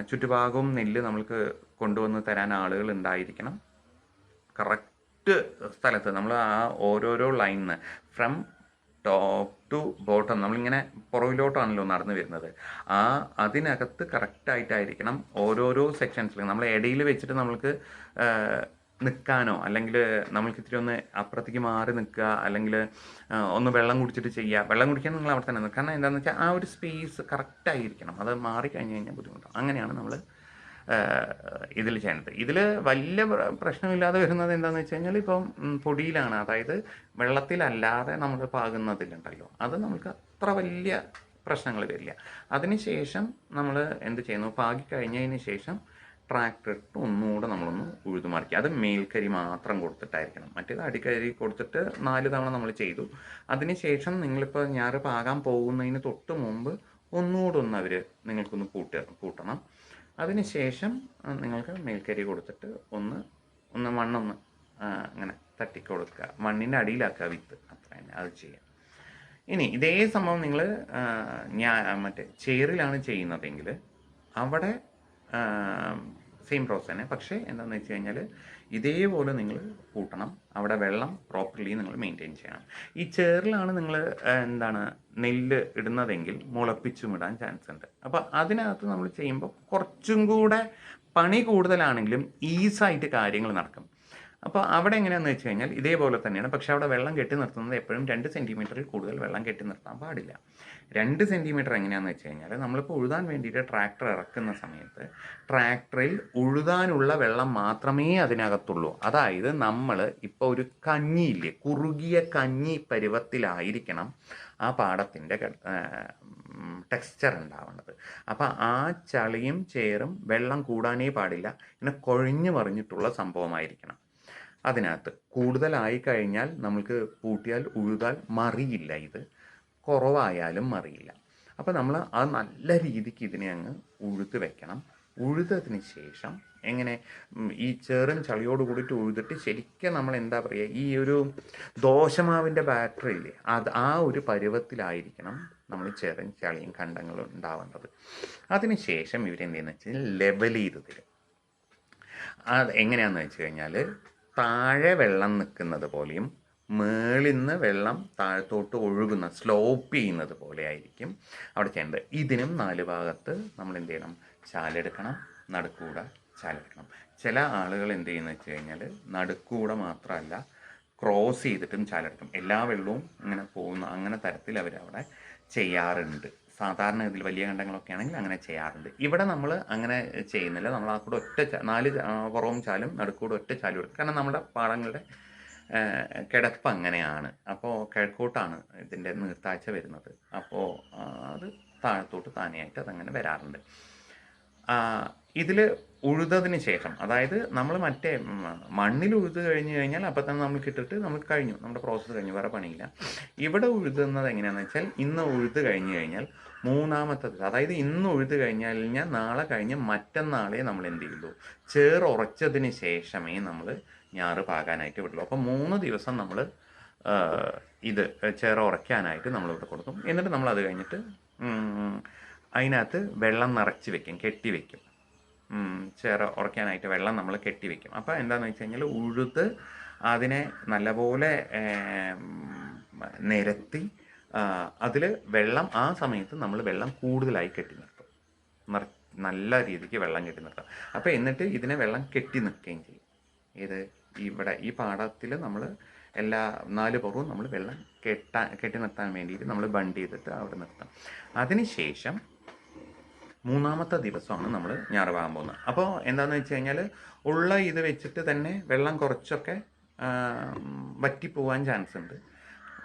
ചുറ്റുഭാഗവും നെല്ല് നമ്മൾക്ക് കൊണ്ടുവന്ന് തരാൻ ആളുകൾ ഉണ്ടായിരിക്കണം. കറക്റ്റ് സ്ഥലത്ത് നമ്മൾ ആ ഓരോരോ ലൈനിന്ന് ഫ്രം ടോപ്പ് ടു ബോട്ടം നമ്മളിങ്ങനെ പുറകിലോട്ടാണല്ലോ നടന്നു വരുന്നത്. ആ അതിനകത്ത് കറക്റ്റായിട്ടായിരിക്കണം ഓരോരോ സെക്ഷൻസിൽ നമ്മൾ ഇടയിൽ വെച്ചിട്ട് നമ്മൾക്ക് നിൽക്കാനോ അല്ലെങ്കിൽ നമ്മൾക്ക് ഇത്തിരി ഒന്ന് അപ്പുറത്തേക്ക് മാറി നിൽക്കുക അല്ലെങ്കിൽ ഒന്ന് വെള്ളം കുടിച്ചിട്ട് ചെയ്യുക. വെള്ളം കുടിക്കാൻ നിങ്ങൾ അവിടെ തന്നെ നിൽക്കുക. കാരണം എന്താണെന്ന് വെച്ചാൽ ആ ഒരു സ്പേസ് കറക്റ്റായിരിക്കണം അത് മാറി കഴിഞ്ഞ് കഴിഞ്ഞാൽ ബുദ്ധിമുട്ടാണ് അങ്ങനെയാണ് നമ്മൾ ഇതിൽ ചെയ്യുന്നത് ഇതിൽ വലിയ പ്രശ്നമില്ലാതെ വരുന്നത് എന്താണെന്ന് വെച്ച് കഴിഞ്ഞാൽ ഇപ്പം പൊടിയിലാണ്. അതായത് വെള്ളത്തിലല്ലാതെ നമ്മൾ പാകുന്നതിലുണ്ടല്ലോ. അത് നമുക്ക് അത്ര വലിയ പ്രശ്നങ്ങൾ വരില്ല. അതിനുശേഷം നമ്മൾ എന്ത് ചെയ്യുന്നു? പാകി കഴിഞ്ഞതിന് ശേഷം ട്രാക്ടർ ഇട്ട് ഒന്നുകൂടെ നമ്മളൊന്ന് ഉഴുതുമറിക്കുക അത് മേൽക്കരി മാത്രം കൊടുത്തിട്ടായിരിക്കണം. മറ്റേത് അടിക്കരി കൊടുത്തിട്ട് നാല് തവണ നമ്മൾ ചെയ്തു. അതിനുശേഷം നിങ്ങളിപ്പോൾ ഞാറ് പാകാൻ പോകുന്നതിന് തൊട്ട് മുമ്പ് ഒന്നുകൂടെ ഒന്ന് അവർ നിങ്ങൾക്കൊന്ന് കൂട്ട കൂട്ടണം. അതിനുശേഷം ശേഷം നിങ്ങൾക്ക് മേൽക്കരി കൊടുത്തിട്ട് ഒന്ന് ഒന്ന് മണ്ണൊന്ന് അങ്ങനെ തട്ടിക്കൊടുക്കുക. മണ്ണിന്റെ അടിയിലാക്കുക വിത്ത്. അത്ര തന്നെ അത് ചെയ്യാം. ഇനി ഇതേ സംഭവം നിങ്ങൾ ഞാൻ മറ്റേ ചേറിലാണ് ചെയ്യുന്നതെങ്കിൽ അവിടെ സെയിം പ്രോസസ് തന്നെ. പക്ഷേ എന്താണെന്ന് വെച്ച് കഴിഞ്ഞാൽ ഇതേപോലെ നിങ്ങൾ കൂട്ടണം. അവിടെ വെള്ളം പ്രോപ്പർലി നിങ്ങൾ മെയിന്റെയിൻ ചെയ്യണം. ഈ ചേറിലാണ് നിങ്ങൾ എന്താണ് നെല്ല് ഇടുന്നതെങ്കിൽ മുളപ്പിച്ചും ഇടാൻ ചാൻസ് ഉണ്ട്. അപ്പോൾ അതിനകത്ത് നമ്മൾ ചെയ്യുമ്പോൾ കുറച്ചും കൂടെ പണി കൂടുതലാണെങ്കിലും ഈസായിട്ട് കാര്യങ്ങൾ നടക്കും. അപ്പോൾ അവിടെ എങ്ങനെയാണെന്ന് വെച്ച് കഴിഞ്ഞാൽ ഇതേപോലെ തന്നെയാണ്. പക്ഷെ അവിടെ വെള്ളം കെട്ടി നിർത്തുന്നത് എപ്പോഴും രണ്ട് സെന്റിമീറ്ററിൽ കൂടുതൽ വെള്ളം കെട്ടി നിർത്താൻ പാടില്ല. രണ്ട് സെന്റിമീറ്റർ എങ്ങനെയാണെന്ന് വെച്ച് കഴിഞ്ഞാൽ നമ്മളിപ്പോൾ ഉഴുതാൻ വേണ്ടിയിട്ട് ട്രാക്ടർ ഇറക്കുന്ന സമയത്ത് ട്രാക്ടറിൽ ഉഴുതാനുള്ള വെള്ളം മാത്രമേ അതിനകത്തുള്ളൂ. അതായത് നമ്മൾ ഇപ്പോൾ ഒരു കഞ്ഞിയില്ലേ കുറുകിയ കഞ്ഞി പരുവത്തിലായിരിക്കണം ആ പാടത്തിന്റെ ടെക്സ്ചർ ഉണ്ടാവേണ്ടത്. അപ്പോൾ ആ ചളിയും ചേറും വെള്ളം കൂടാനേ പാടില്ല. ഇങ്ങനെ കൊഴിഞ്ഞു മറിഞ്ഞിട്ടുള്ള സംഭവമായിരിക്കണം. അതിനകത്ത്. കൂടുതലായി കഴിഞ്ഞാൽ നമ്മൾക്ക് പൂട്ടിയാൽ ഉഴുതാൽ മറിയില്ല ഇത്. കുറവായാലും മറിയില്ല. അപ്പോൾ നമ്മൾ ആ നല്ല രീതിക്ക് ഇതിനെ അങ്ങ് ഉഴുത്ത് വെക്കണം. ഉഴുതതിന് ശേഷം എങ്ങനെ ഈ ചെറും ചളിയോട് കൂടിയിട്ട് ഉഴുതിട്ട് ശരിക്കും നമ്മൾ എന്താ പറയുക ഈ ഒരു ദോശമാവിന്റെ ബാറ്ററി ഇല്ലേ അത് ആ ഒരു പരുവത്തിലായിരിക്കണം നമ്മൾ ചെറും ചളിയും കണ്ടങ്ങളും ഉണ്ടാവേണ്ടത്. അതിന് ശേഷം ഇവരെന്ത് ചെയ്യുന്നത് വെച്ചാൽ ലെവൽ ചെയ്ത് തരും. അത് എങ്ങനെയാണെന്ന് വെച്ച് കഴിഞ്ഞാൽ താഴെ വെള്ളം നിൽക്കുന്നത് പോലെയും മേളിന്ന് വെള്ളം താഴത്തോട്ട് ഒഴുകുന്ന സ്ലോപ്പ് ചെയ്യുന്നത് പോലെ ആയിരിക്കും അവിടെ ചെയ്യേണ്ടത്. ഇതിനും നാല് ഭാഗത്ത് നമ്മൾ എന്ത് ചെയ്യണം? ചാലെടുക്കണം നടുക്കൂടെ ചാലെടുക്കണം ചില ആളുകൾ എന്ത് ചെയ്യുന്നത് വെച്ച് കഴിഞ്ഞാൽ നടുക്കൂടെ മാത്രമല്ല ക്രോസ് ചെയ്തിട്ടും ചാലെടുക്കും എല്ലാ വെള്ളവും ഇങ്ങനെ പോകുന്ന അങ്ങനെ തരത്തിൽ അവരവിടെ ചെയ്യാറുണ്ട്. സാധാരണ ഇതിൽ വലിയ കണ്ടങ്ങളൊക്കെ ആണെങ്കിൽ അങ്ങനെ ചെയ്യാറുണ്ട്. ഇവിടെ നമ്മൾ അങ്ങനെ ചെയ്യുന്നില്ല. നമ്മൾ ആ കൂടെ ഒറ്റ നാല് പുറവും ചാലും നടുക്കൂടെ ഒറ്റ ചാലും എടുക്കും. കാരണം നമ്മുടെ പാടങ്ങളുടെ കിടപ്പ് അങ്ങനെയാണ്. അപ്പോൾ കിഴക്കോട്ടാണ് ഇതിന്റെ നീർത്താഴ്ച വരുന്നത്. അപ്പോൾ അത് താഴത്തോട്ട് താനെയായിട്ട് അതങ്ങനെ വരാറുണ്ട്. ഇതിൽ ഉഴുതതിന് ശേഷം അതായത് നമ്മൾ മറ്റേ മണ്ണിൽ ഉഴുത് കഴിഞ്ഞു കഴിഞ്ഞാൽ അപ്പം തന്നെ നമ്മൾ കിട്ടിട്ട് നമ്മൾ കഴിഞ്ഞു. നമ്മുടെ പ്രോസസ്സ് കഴിഞ്ഞു. വേറെ പണിയില്ല. ഇവിടെ ഉഴുതുന്നത് എങ്ങനെയാണെന്ന് വെച്ചാൽ ഇന്ന് ഉഴുത് കഴിഞ്ഞു കഴിഞ്ഞാൽ മൂന്നാമത്തെ അതായത് ഇന്ന് ഉഴുത് കഴിഞ്ഞാൽ കഴിഞ്ഞാൽ നാളെ കഴിഞ്ഞ് മറ്റന്നാളെ നമ്മൾ എന്ത് ചെയ്യുള്ളൂ? ചേറുറച്ചതിന് ശേഷമേ നമ്മൾ ഞാറ് പാകാനായിട്ട് വിടുള്ളൂ. അപ്പം മൂന്ന് ദിവസം നമ്മൾ ഇത് ചേറുറയ്ക്കാനായിട്ട് നമ്മളിവിടെ കൊടുക്കും. എന്നിട്ട് നമ്മൾ അത് കഴിഞ്ഞിട്ട് അതിനകത്ത് വെള്ളം നിറച്ച് വെക്കും കെട്ടി വെക്കും. ഉം, ചേർ ഉറയ്ക്കാനായിട്ട് വെള്ളം നമ്മൾ കെട്ടി വെക്കും. അപ്പോൾ എന്താണെന്ന് വെച്ച് കഴിഞ്ഞാൽ ഉഴുത് അതിനെ നല്ലപോലെ നിരത്തി അതിൽ വെള്ളം ആ സമയത്ത് നമ്മൾ വെള്ളം കൂടുതലായി കെട്ടി നിർത്തും. നിർ നല്ല രീതിക്ക് വെള്ളം കെട്ടി നിർത്തും. അപ്പോൾ എന്നിട്ട് ഇതിനെ വെള്ളം കെട്ടി നിൽക്കുകയും ചെയ്യും. ഇത് ഇവിടെ ഈ പാടത്തിൽ നമ്മൾ എല്ലാ നാല് പുറവും നമ്മൾ വെള്ളം കെട്ടാൻ കെട്ടി നിർത്താൻ വേണ്ടിയിട്ട് നമ്മൾ ബണ്ട് ചെയ്തിട്ട് അവിടെ നിർത്താം. അതിനുശേഷം മൂന്നാമത്തെ ദിവസമാണ് നമ്മൾ ഞാറുപാകാൻ പോകുന്നത്. അപ്പോൾ എന്താണെന്ന് വെച്ച് കഴിഞ്ഞാൽ ഉള്ള ഇത് വെച്ചിട്ട് തന്നെ വെള്ളം കുറച്ചൊക്കെ വറ്റിപ്പോവാൻ ചാൻസ് ഉണ്ട്.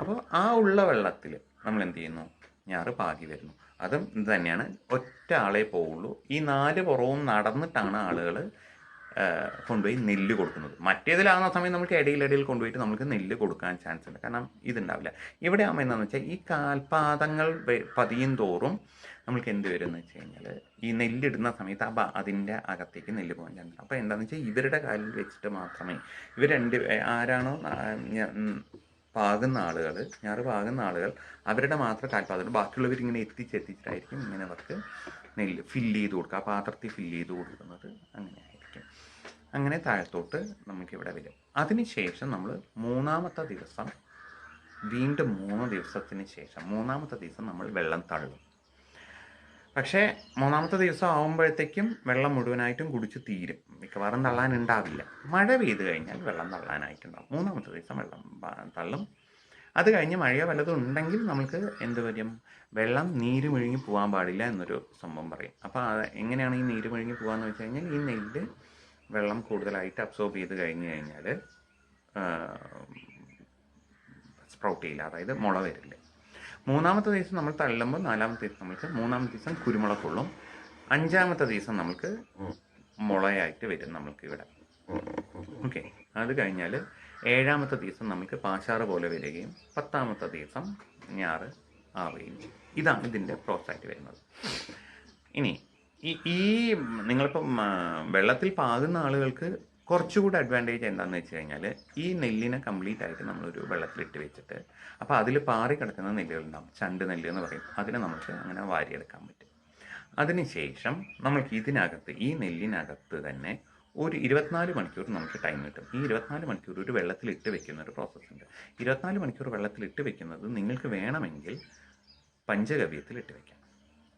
അപ്പോൾ ആ ഉള്ള വെള്ളത്തിൽ നമ്മൾ എന്ത് ചെയ്യുന്നു? ഞാറ് പാകി വരുന്നു. അതും ഇത് തന്നെയാണ് ഒറ്റ ആളെ പോവുള്ളൂ. ഈ നാല് പുറവും നടന്നിട്ടാണ് ആളുകൾ കൊണ്ടുപോയി നെല്ല് കൊടുക്കുന്നത്. മറ്റേതിലാകുന്ന സമയം നമുക്ക് ഇടയിലിടയിൽ കൊണ്ടുപോയിട്ട് നമുക്ക് നെല്ല് കൊടുക്കാൻ ചാൻസ് ഉണ്ട്. കാരണം ഇതുണ്ടാവില്ല. ഇവിടെ ആകുമ്പോൾ എന്താണെന്ന് വെച്ചാൽ ഈ കാൽപാദങ്ങൾ പതിയും തോറും നമുക്ക് എന്ത് വരും എന്ന് വെച്ച് കഴിഞ്ഞാൽ ഈ നെല്ലിടുന്ന സമയത്ത് ആ അതിന്റെ അകത്തേക്ക് നെല്ല് പോകാൻ ചാൻസ് ഉണ്ട്. അപ്പോൾ എന്താണെന്ന് വെച്ചാൽ ഇവരുടെ കാലിൽ വെച്ചിട്ട് മാത്രമേ ഇവർ രണ്ട് ആരാണോ പാകുന്ന ആളുകൾ ഞാറ് പാകുന്ന ആളുകൾ അവരുടെ മാത്രം കാൽപാദം ബാക്കിയുള്ളവർ ഇങ്ങനെ എത്തിച്ചെത്തിച്ചിട്ടായിരിക്കും ഇങ്ങനെ അവർക്ക് നെല്ല് ഫില്ല് ചെയ്ത് കൊടുക്കുക. ആ പാത്രത്തിൽ ഫില്ല് ചെയ്ത് കൊടുക്കുന്നത് അങ്ങനെയായിരിക്കും അങ്ങനെ താഴത്തോട്ട് നമുക്കിവിടെ വരും. അതിനുശേഷം നമ്മൾ മൂന്നാമത്തെ ദിവസം വീണ്ടും മൂന്ന് ദിവസത്തിന് ശേഷം മൂന്നാമത്തെ ദിവസം നമ്മൾ വെള്ളം തള്ളും. പക്ഷേ മൂന്നാമത്തെ ദിവസം ആകുമ്പോഴത്തേക്കും വെള്ളം മുഴുവനായിട്ടും കുടിച്ച് തീരും. മിക്കവാറും തള്ളാൻ ഉണ്ടാവില്ല മഴ പെയ്ത് കഴിഞ്ഞാൽ വെള്ളം തള്ളാനായിട്ടുണ്ടാവും. മൂന്നാമത്തെ ദിവസം വെള്ളം തള്ളും. അത് കഴിഞ്ഞ് മഴയോ വല്ലതും ഉണ്ടെങ്കിൽ നമുക്ക് എന്ത് വരും? വെള്ളം നീര് മുഴുങ്ങി പോകാൻ പാടില്ല എന്നൊരു സംഭവം പറയും. അപ്പോൾ എങ്ങനെയാണ് ഈ നീര് മുഴുങ്ങി പോകാമെന്ന് വെച്ച് കഴിഞ്ഞാൽ ഈ നെല്ല് വെള്ളം കൂടുതലായിട്ട് അബ്സോർബ് ചെയ്ത് കഴിഞ്ഞ് കഴിഞ്ഞാൽ സ്പ്രൗട്ട് ചെയ്യില്ല. അതായത് മുള വരില്ല. മൂന്നാമത്തെ ദിവസം നമ്മൾ തള്ളുമ്പോൾ നാലാമത്തെ ദിവസം നമുക്ക് മൂന്നാമത്തെ ദിവസം കുരുമുളക് കൊള്ളും. അഞ്ചാമത്തെ ദിവസം നമുക്ക് മുളയായിട്ട് വരും നമുക്ക് ഇവിടെ. ഓക്കെ. അത് കഴിഞ്ഞാൽ ഏഴാമത്തെ ദിവസം നമുക്ക് പാശാറ് പോലെ വരികയും പത്താമത്തെ ദിവസം ഞാറ് ആവുകയും ഇതാണ് ഇതിന്റെ പ്രോസസ്സായിട്ട് വരുന്നത്. ഇനി ഈ നിങ്ങളിപ്പം വെള്ളത്തിൽ പാകുന്ന ആളുകൾക്ക് കുറച്ചുകൂടി അഡ്വാന്റേജ് എന്താണെന്ന് വെച്ച് കഴിഞ്ഞാൽ ഈ നെല്ലിനെ കംപ്ലീറ്റ് ആയിട്ട് നമ്മളൊരു വെള്ളത്തിലിട്ട് വെച്ചിട്ട് അപ്പോൾ അതിൽ പാറി കിടക്കുന്ന നെല്ലുകളുണ്ടാവും. ചണ്ട് നെല്ല് എന്ന് പറയും. അതിനെ നമുക്ക് അങ്ങനെ വാരിയെടുക്കാൻ പറ്റും. അതിനുശേഷം നമ്മൾക്ക് ഇതിനകത്ത് ഈ നെല്ലിനകത്ത് തന്നെ ഒരു ഇരുപത്തിനാല് മണിക്കൂർ നമുക്ക് ടൈം കിട്ടും. ഈ ഇരുപത്തിനാല് മണിക്കൂർ ഒരു വെള്ളത്തിലിട്ട് വെക്കുന്ന ഒരു പ്രോസസ്സ് ഉണ്ട്. ഇരുപത്തിനാല് മണിക്കൂർ വെള്ളത്തിലിട്ട് വെക്കുന്നത് നിങ്ങൾക്ക് വേണമെങ്കിൽ പഞ്ചഗവ്യത്തിൽ ഇട്ട് വെക്കാം.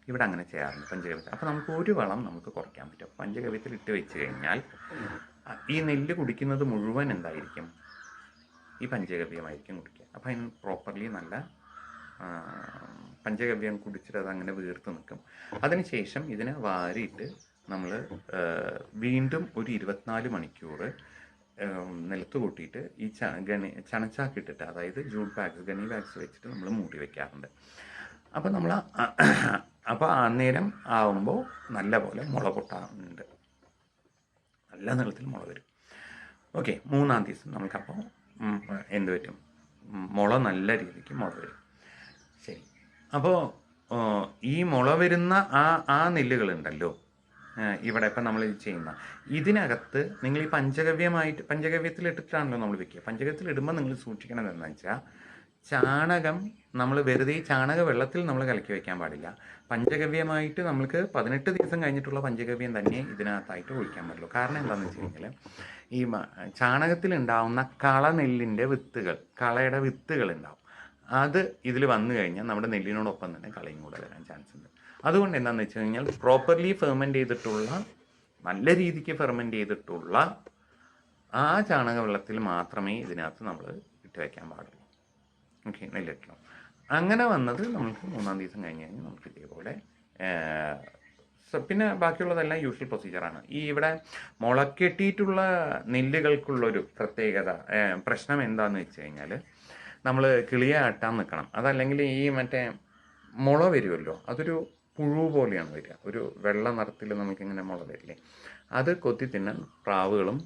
ഇവിടെ അങ്ങനെ ചെയ്യാറുണ്ട് പഞ്ചഗവ്യത്തിൽ അപ്പോൾ നമുക്ക് ഒരു വളം നമുക്ക് കുറയ്ക്കാൻ പറ്റും. പഞ്ചഗവ്യത്തിൽ ഇട്ട് വെച്ച് കഴിഞ്ഞാൽ ഈ നെല്ല് കുടിക്കുന്നത് മുഴുവൻ എന്തായിരിക്കും? ഈ പഞ്ചഗവ്യമായിരിക്കും കുടിക്കുക. അപ്പോൾ അതിന് പ്രോപ്പർലി നല്ല പഞ്ചഗവ്യം കുടിച്ചിട്ട് അത് അങ്ങനെ വീർത്ത് നിൽക്കും. അതിനുശേഷം ഇതിനെ വാരിയിട്ട് നമ്മൾ വീണ്ടും ഒരു ഇരുപത്തിനാല് മണിക്കൂർ നിലത്ത് കൂട്ടിയിട്ട് ഈ ച ഗണി ചണച്ചാക്കിട്ടിട്ട് അതായത് ജൂട്ട് ബാഗ്സ് ഗണി ബാഗ്സ് വെച്ചിട്ട് നമ്മൾ മൂടി വെക്കാറുണ്ട്. അപ്പോൾ നമ്മൾ അപ്പോൾ അന്നേരം ആവുമ്പോൾ നല്ല പോലെ മുള പൊട്ടാറുണ്ട്. നല്ല നിറത്തിൽ മുള വരും. ഓക്കെ മൂന്നാം ദിവസം നമുക്കപ്പോൾ എന്ത് പറ്റും? മുള നല്ല രീതിക്ക് മുള വരും. ശരി. അപ്പോൾ ഈ മുള വരുന്ന ആ ആ നെല്ലുകളുണ്ടല്ലോ. ഇവിടെ ഇപ്പം നമ്മൾ ചെയ്യുന്ന. ഇതിനകത്ത് നിങ്ങൾ ഈ പഞ്ചഗവ്യമായിട്ട് പഞ്ചഗവ്യത്തിൽ ഇട്ടിട്ടാണല്ലോ നമ്മൾ വെക്കുക. പഞ്ചഗവ്യത്തിൽ ഇടുമ്പോൾ നിങ്ങൾ സൂക്ഷിക്കണം എന്താണെന്ന് വെച്ചാൽ ചാണകം നമ്മൾ വെറുതെ ചാണക വെള്ളത്തിൽ നമ്മൾ കലക്കി വെക്കാൻ പാടില്ല. പഞ്ചഗവ്യമായിട്ട് നമ്മൾക്ക് പതിനെട്ട് ദിവസം കഴിഞ്ഞിട്ടുള്ള പഞ്ചഗവ്യം തന്നെ ഇതിനകത്തായിട്ട് ഒഴിക്കാൻ പാടുള്ളൂ കാരണം എന്താണെന്ന് വെച്ച് കഴിഞ്ഞാൽ ഈ ചാണകത്തിൽ ഉണ്ടാവുന്ന കള നെല്ലിന്റെ വിത്തുകൾ കളയുടെ വിത്തുകൾ ഉണ്ടാവും. അത് ഇതിൽ വന്നു കഴിഞ്ഞാൽ നമ്മുടെ നെല്ലിനോടൊപ്പം തന്നെ കളയും കൂടെ വരാൻ ചാൻസ് ഉണ്ട്. അതുകൊണ്ട് എന്താണെന്ന് വെച്ച് കഴിഞ്ഞാൽ പ്രോപ്പർലി ഫെർമെന്റ് ചെയ്തിട്ടുള്ള നല്ല രീതിക്ക് ഫെർമെന്റ് ചെയ്തിട്ടുള്ള ആ ചാണക വെള്ളത്തിൽ മാത്രമേ ഇതിനകത്ത് നമ്മൾ ഇട്ട് വയ്ക്കാൻ പാടുള്ളൂ. ഓക്കെ നെല്ലിട്ടണം അങ്ങനെ വന്നത് നമുക്ക് മൂന്നാം ദിവസം കഴിഞ്ഞ് കഴിഞ്ഞാൽ നമുക്ക് ഇതേപോലെ പിന്നെ ബാക്കിയുള്ളതെല്ലാം യൂഷ്വൽ പ്രൊസീജിയറാണ് ഈ ഇവിടെ മുളക്കെട്ടിയിട്ടുള്ള നെല്ലുകൾക്കുള്ളൊരു പ്രത്യേകത പ്രശ്നം എന്താണെന്ന് വെച്ച് കഴിഞ്ഞാൽ നമ്മൾ കിളിയെ ആട്ടാൻ നിൽക്കണം അതല്ലെങ്കിൽ ഈ മറ്റേ മുള വരുമല്ലോ അതൊരു പുഴു പോലെയാണ് വരിക. ഒരു വെള്ള നിറത്തിൽ നമുക്കിങ്ങനെ മുള വരില്ലേ. അത് കൊത്തി തിന്നാൻ പ്രാവുകളും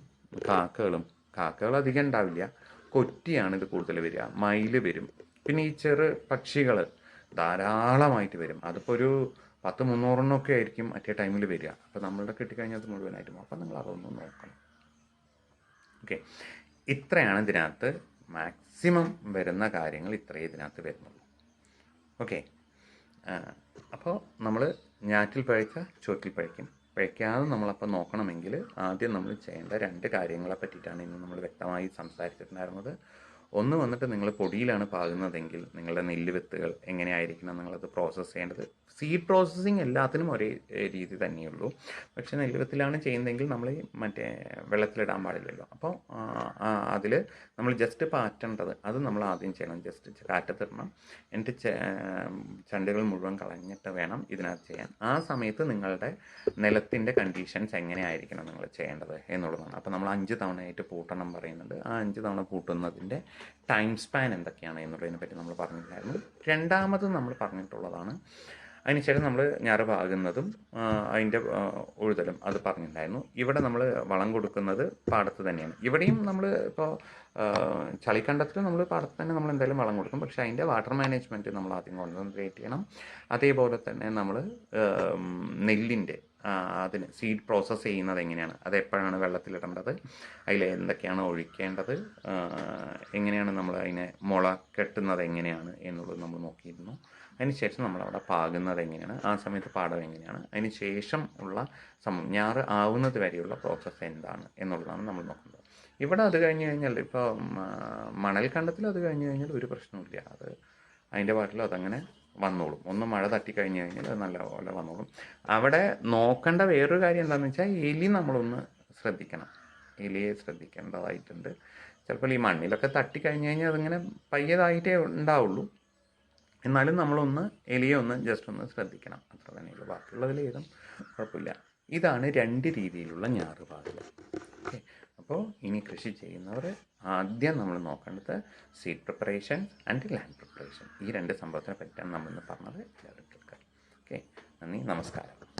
കാക്കകളും കാക്കകൾ അധികം ഉണ്ടാവില്ല. കൊറ്റിയാണ് ഇത് കൂടുതൽ വരിക. മയിൽ വരും. പിന്നെ ഈ ചെറു പക്ഷികൾ ധാരാളമായിട്ട് വരും. അതിപ്പോൾ ഒരു പത്ത് മുന്നൂറെണ്ണമൊക്കെ ആയിരിക്കും മറ്റേ ടൈമിൽ വരിക. അപ്പോൾ നമ്മളുടെ കിട്ടിക്കഴിഞ്ഞാൽ അത് മുഴുവനായിട്ടും അപ്പം നിങ്ങൾ അതൊന്ന് നോക്കണം. ഓക്കെ ഇത്രയാണ് ഇതിനകത്ത് മാക്സിമം വരുന്ന കാര്യങ്ങൾ ഇത്രയേ ഇതിനകത്ത് വരുന്നുള്ളൂ. ഓക്കെ അപ്പോൾ നമ്മൾ ഞാറ്റിൽ പഴയ്ക്ക ചോറ്റിൽ പഴയ്ക്കും പഴയ്ക്കാതെ നമ്മളപ്പോൾ നോക്കണമെങ്കിൽ ആദ്യം നമ്മൾ ചെയ്യേണ്ട രണ്ട് കാര്യങ്ങളെ പറ്റിയിട്ടാണ് ഇന്ന് നമ്മൾ വ്യക്തമായി സംസാരിച്ചിട്ടുണ്ടായിരുന്നത്. ഒന്ന് വന്നിട്ട് നിങ്ങൾ പൊടിയിലാണ് പാകുന്നതെങ്കിൽ നിങ്ങളുടെ നെല്ല് വിത്തുകൾ എങ്ങനെയായിരിക്കണം നിങ്ങളത് പ്രോസസ്സ് ചെയ്യേണ്ടത്. സീഡ് പ്രോസസ്സിങ് എല്ലാത്തിനും ഒരേ രീതി തന്നെയുള്ളൂ. പക്ഷേ നെല്ല് വിത്തിലാണ് ചെയ്യുന്നതെങ്കിൽ നമ്മൾ മറ്റേ വെള്ളത്തിലിടാൻ പാടില്ലല്ലോ. അപ്പോൾ അതിൽ നമ്മൾ ജസ്റ്റ് പാറ്റേണ്ടത് അത് നമ്മൾ ആദ്യം ചെയ്യണം. ജസ്റ്റ് കാറ്റത്തിടണം. എന്നിട്ട് ചണ്ടുകൾ മുഴുവൻ കളഞ്ഞിട്ട് വേണം ഇതിനകത്ത് ചെയ്യാൻ. ആ സമയത്ത് നിങ്ങളുടെ നിലത്തിന്റെ കണ്ടീഷൻസ് എങ്ങനെയായിരിക്കണം നിങ്ങൾ ചെയ്യേണ്ടത് എന്നുള്ളതാണ്. അപ്പോൾ നമ്മൾ അഞ്ച് തവണയായിട്ട് പൂട്ടണം പറയുന്നുണ്ട്. ആ അഞ്ച് തവണ പൂട്ടുന്നതിന്റെ ടൈം സ്പാൻ എന്തൊക്കെയാണ് എന്നുള്ളതിനെ പറ്റി നമ്മൾ പറഞ്ഞിട്ടുണ്ടായിരുന്നു രണ്ടാമത് നമ്മൾ പറഞ്ഞിട്ടുള്ളതാണ് അതിനുശേഷം നമ്മൾ ഞാറ് പാകുന്നതും അതിന്റെ ഉഴുതലും അത് പറഞ്ഞിട്ടുണ്ടായിരുന്നു. ഇവിടെ നമ്മൾ വളം കൊടുക്കുന്നത് പാടത്ത് തന്നെയാണ്. ഇവിടെയും നമ്മൾ ഇപ്പോൾ ചളിക്കണ്ടത്തിൽ നമ്മൾ പാടത്ത് തന്നെ നമ്മൾ എന്തായാലും വളം കൊടുക്കും. പക്ഷേ അതിന്റെ വാട്ടർ മാനേജ്മെന്റ് നമ്മൾ ആദ്യം കോൺസെൻട്രേറ്റ് ചെയ്യണം. അതേപോലെ തന്നെ നമ്മൾ നെല്ലിന്റെ അതിന് സീഡ് പ്രോസസ്സ് ചെയ്യുന്നത് എങ്ങനെയാണ്? അത് എപ്പോഴാണ് വെള്ളത്തിലിടേണ്ടത്? അതിൽ എന്തൊക്കെയാണ് ഒഴിക്കേണ്ടത്? എങ്ങനെയാണ് നമ്മൾ അതിനെ മുള കെട്ടുന്നത് എങ്ങനെയാണ് എന്നുള്ളത് നമ്മൾ നോക്കിയിരുന്നു. അതിനുശേഷം നമ്മളവിടെ പാകുന്നത് എങ്ങനെയാണ്? ആ സമയത്ത് പാടം എങ്ങനെയാണ്? അതിന് ശേഷം ഉള്ള സമയം ഞാറ് ആവുന്നത് വരെയുള്ള പ്രോസസ്സ് എന്താണ് എന്നുള്ളതാണ് നമ്മൾ നോക്കുന്നത്. ഇവിടെ അത് കഴിഞ്ഞ് കഴിഞ്ഞാൽ ഇപ്പോൾ മണൽ കണ്ടത്തിൽ അത് കഴിഞ്ഞ് കഴിഞ്ഞാൽ ഒരു പ്രശ്നവുമില്ല. അത് അതിന്റെ പാട്ടിലും അതങ്ങനെ വന്നോളും. ഒന്ന് മഴ തട്ടി തട്ടിക്കഴിഞ്ഞ് കഴിഞ്ഞാൽ അത് നല്ലപോലെ വന്നോളും. അവിടെ നോക്കേണ്ട വേറൊരു കാര്യം എന്താണെന്ന് വെച്ചാൽ എലി നമ്മളൊന്ന് ശ്രദ്ധിക്കണം. എലിയെ ശ്രദ്ധിക്കേണ്ടതായിട്ടുണ്ട്. ചിലപ്പോൾ ഈ മണ്ണിലൊക്കെ തട്ടി തട്ടിക്കഴിഞ്ഞ് കഴിഞ്ഞാൽ അതിങ്ങനെ പയ്യതായിട്ടേ ഉണ്ടാവുള്ളൂ. എന്നാലും നമ്മളൊന്ന് എലിയെ ഒന്ന് ജസ്റ്റ് ഒന്ന് ശ്രദ്ധിക്കണം. അത്ര തന്നെയുള്ളൂ. ബാക്കിയുള്ളതിൽ ഏതും കുഴപ്പമില്ല. ഇതാണ് രണ്ട് രീതിയിലുള്ള ഞാറുപാടുകൾ ഓക്കെ. അപ്പോൾ ഇനി കൃഷി ചെയ്യുന്നവർ ആദ്യം നമ്മൾ നോക്കേണ്ടത് seed preparation and land preparation ഈ രണ്ട് സംഭവത്തിനെ പറ്റിയാണ് നമ്മളിന്ന് പറഞ്ഞത്. എല്ലാവരും കേൾക്കാം. ഓക്കെ. നന്ദി. നമസ്കാരം.